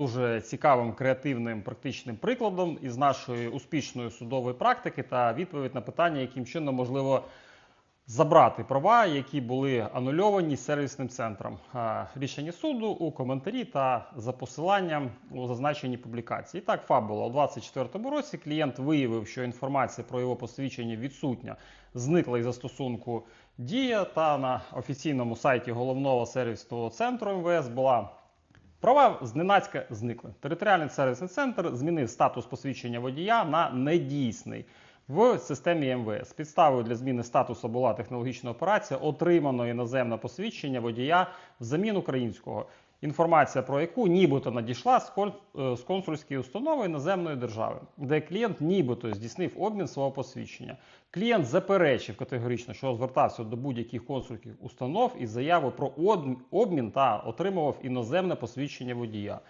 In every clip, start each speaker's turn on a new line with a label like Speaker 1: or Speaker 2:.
Speaker 1: дуже цікавим, креативним, практичним прикладом із нашої успішної судової практики та відповідь на питання, яким чином можливо забрати права, які були анульовані сервісним центром. Рішення суду у коментарі та за посиланням у зазначеній публікації. І так, фабула у 2024 році клієнт виявив, що інформація про його посвідчення відсутня, зникла із застосунку Дія та на офіційному сайті головного сервісного центру МВС була Права зненацька зникли. Територіальний сервісний центр змінив статус посвідчення водія на недійсний в системі МВС. Підставою для зміни статусу була технологічна операція отримано іноземне посвідчення водія взамін українського. Інформація про яку нібито надійшла е, з консульської установи іноземної держави, де клієнт нібито здійснив обмін свого посвідчення. Клієнт заперечив категорично, що звертався до будь-яких консульських установ із заявою про обмін та отримував іноземне посвідчення водія.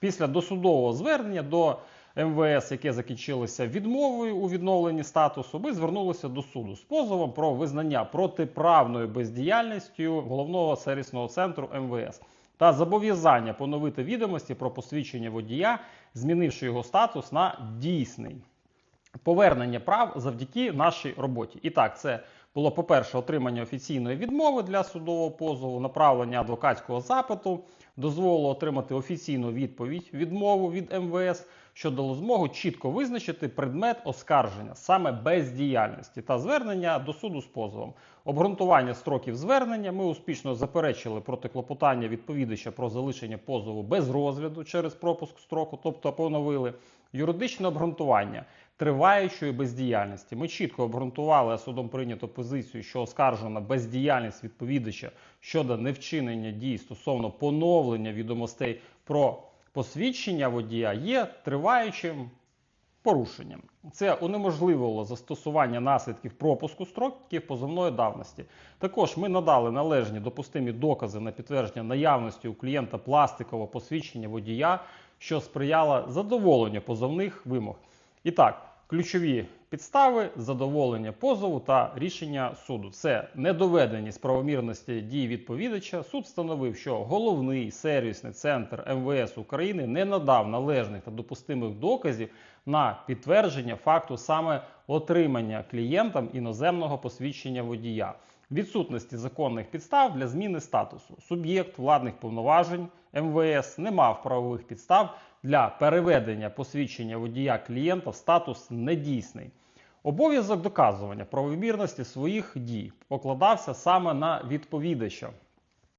Speaker 1: Після досудового звернення до МВС, яке закінчилося відмовою у відновленні статусу, ми звернулися до суду з позовом про визнання протиправною бездіяльністю головного сервісного центру МВС та зобов'язання поновити відомості про посвідчення водія, змінивши його статус на дійсний повернення прав завдяки нашій роботі. І так, це було, по-перше, отримання офіційної відмови для судового позову, направлення адвокатського запиту, дозволило отримати офіційну відповідь відмову від МВС, що дало змогу чітко визначити предмет оскарження саме бездіяльності та звернення до суду з позовом. Обґрунтування строків звернення ми успішно заперечили проти клопотання відповідача про залишення позову без розгляду через пропуск строку, тобто поновили юридичне обґрунтування триваючої бездіяльності. Ми чітко обґрунтували судом прийняту позицію, що оскаржена бездіяльність відповідача щодо невчинення дій стосовно поновлення відомостей про посвідчення водія є триваючим порушенням. Це унеможливило застосування наслідків пропуску строків позовної давності. Також ми надали належні допустимі докази на підтвердження наявності у клієнта пластикового посвідчення водія, що сприяло задоволенню позовних вимог. І так, ключові підстави задоволення позову та рішення суду. Це недоведеність правомірності дій відповідача. Суд встановив, що головний сервісний центр МВС України не надав належних та допустимих доказів на підтвердження факту саме отримання клієнтам іноземного посвідчення водія. Відсутності законних підстав для зміни статусу. Суб'єкт владних повноважень МВС не мав правових підстав для переведення посвідчення водія клієнта в статус недійсний. Обов'язок доказування правомірності своїх дій покладався саме на відповідача.